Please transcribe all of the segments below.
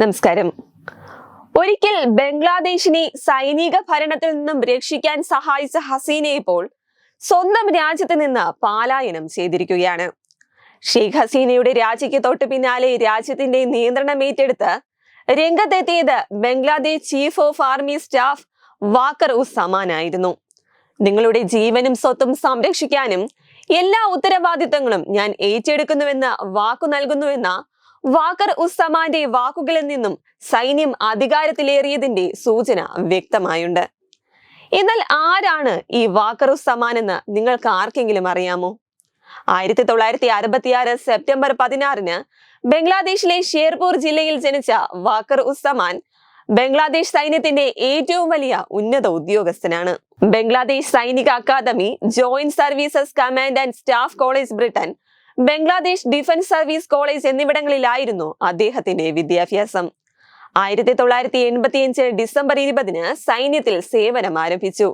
നമസ്കാരം. ഒരിക്കൽ ബംഗ്ലാദേശിനെ സൈനിക ഭരണത്തിൽ നിന്നും രക്ഷിക്കാൻ സഹായിച്ച ഹസീനെ ഇപ്പോൾ സ്വന്തം രാജ്യത്ത് നിന്ന് പാലായനം ചെയ്തിരിക്കുകയാണ്. ഷെയ്ഖ് ഹസീനയുടെ രാജിക്ക് തൊട്ട് പിന്നാലെ രാജ്യത്തിന്റെ നിയന്ത്രണം ഏറ്റെടുത്ത് രംഗത്തെത്തിയത് Bangladesh chief of army staff Waker ഉസ്സമാനായിരുന്നു നിങ്ങളുടെ ജീവനും സ്വത്തും സംരക്ഷിക്കാനും എല്ലാ ഉത്തരവാദിത്തങ്ങളും ഞാൻ ഏറ്റെടുക്കുന്നുവെന്ന് വാക്കു നൽകുന്നുവെന്ന വാക്കർ ഉസ്സമാന്റെ വാക്കുകളിൽ നിന്നും സൈന്യം അധികാരത്തിലേറിയതിന്റെ സൂചന വ്യക്തമായുണ്ട്. എന്നാൽ ആരാണ് ഈ വാക്കർ ഉസ്സമാൻ എന്ന് നിങ്ങൾക്ക് ആർക്കെങ്കിലും അറിയാമോ? ആയിരത്തി തൊള്ളായിരത്തി അറുപത്തിയാറ് സെപ്റ്റംബർ പതിനാറിന് ബംഗ്ലാദേശിലെ ഷേർപൂർ ജില്ലയിൽ ജനിച്ച വാക്കർ ഉസ്സമാൻ ബംഗ്ലാദേശ് സൈന്യത്തിന്റെ ഏറ്റവും വലിയ ഉന്നത ഉദ്യോഗസ്ഥനാണ്. ബംഗ്ലാദേശ് സൈനിക academy joint services command and staff college Britain Bangladesh defence service college എന്നിവിടങ്ങളിലായിരുന്നു അദ്ദേഹത്തിന്റെ വിദ്യാഭ്യാസം. ആയിരത്തി തൊള്ളായിരത്തി എൺപത്തിയഞ്ച് ഡിസംബർ ഇരുപതിന് സൈന്യത്തിൽ സേവനം ആരംഭിച്ചു.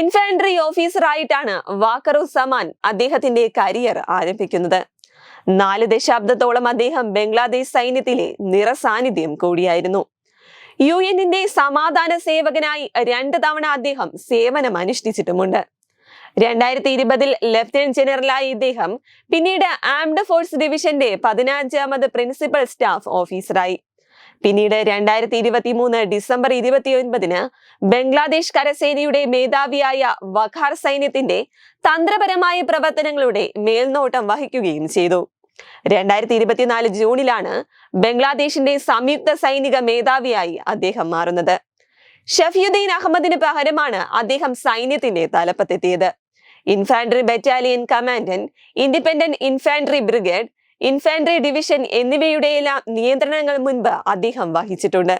ഇൻഫാൻട്രി ഓഫീസറായിട്ടാണ് വാക്കറു സമാൻ അദ്ദേഹത്തിന്റെ കരിയർ ആരംഭിക്കുന്നത്. നാല് ദശാബ്ദത്തോളം അദ്ദേഹം ബംഗ്ലാദേശ് സൈന്യത്തിലെ നിറസാന്നിധ്യം കൂടിയായിരുന്നു. യു എന്നിന്റെ സമാധാന സേവകനായി രണ്ട് തവണ അദ്ദേഹം സേവനം അനുഷ്ഠിച്ചിട്ടുമുണ്ട് രണ്ടായിരത്തി ഇരുപതിൽ ലഫ്റ്റനന്റ് ജനറലായി ഇദ്ദേഹം. പിന്നീട് ആംഡ് ഫോഴ്സ് ഡിവിഷന്റെ പതിനഞ്ചാമത് പ്രിൻസിപ്പൽ സ്റ്റാഫ് ഓഫീസറായി. പിന്നീട് രണ്ടായിരത്തി ഇരുപത്തി മൂന്ന് ഡിസംബർ ഇരുപത്തിയൊൻപതിന് ബംഗ്ലാദേശ് കരസേനയുടെ മേധാവിയായ വഖാർ സൈന്യത്തിന്റെ തന്ത്രപരമായ പ്രവർത്തനങ്ങളുടെ മേൽനോട്ടം വഹിക്കുകയും ചെയ്തു. രണ്ടായിരത്തി ഇരുപത്തിനാല് ജൂണിലാണ് ബംഗ്ലാദേശിന്റെ സംയുക്ത സൈനിക മേധാവിയായി അദ്ദേഹം മാറുന്നത്. ഷഫിയുദ്ദീൻ അഹമ്മദിന് പകരമാണ് അദ്ദേഹം സൈന്യത്തിന്റെ തലപ്പത്തെത്തിയത്. Infantry battalion commandant independent infantry brigade infantry division എന്നിവയുടെയെല്ലാം നിയന്ത്രണങ്ങൾ മുൻപ് അദ്ദേഹം വഹിച്ചിട്ടുണ്ട്.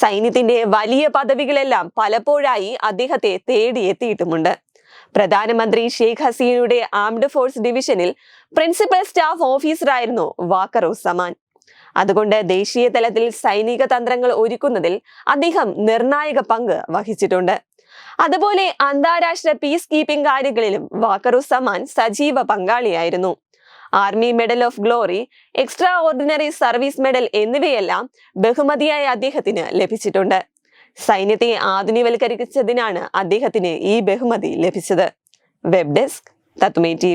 സൈന്യത്തിന്റെ വലിയ പദവികളെല്ലാം പലപ്പോഴായി അദ്ദേഹത്തെ തേടിയെത്തിയിട്ടുമുണ്ട്. പ്രധാനമന്ത്രി ഷെയ്ഖ് ഹസീനയുടെ ആംഡ് ഫോഴ്സ് ഡിവിഷനിൽ പ്രിൻസിപ്പൽ സ്റ്റാഫ് ഓഫീസറായിരുന്നു വാക്കർ ഉസമാൻ അതുകൊണ്ട് ദേശീയ തലത്തിൽ സൈനിക തന്ത്രങ്ങൾ ഒരുക്കുന്നതിൽ അദ്ദേഹം നിർണായക പങ്ക് വഹിച്ചിട്ടുണ്ട്. അതുപോലെ അന്താരാഷ്ട്ര പീസ് കീപ്പിംഗ് കാര്യങ്ങളിലും വാക്കറുസമാൻ സജീവ പങ്കാളിയായിരുന്നു. Army medal of glory extraordinary service medal എന്നിവയെല്ലാം ബഹുമതിയായ അദ്ദേഹത്തിന് ലഭിച്ചിട്ടുണ്ട്. സൈന്യത്തെ ആധുനികവൽക്കരിച്ചതിനാണ് അദ്ദേഹത്തിന് ഈ ബഹുമതി ലഭിച്ചത്. Web desk തത്മേ T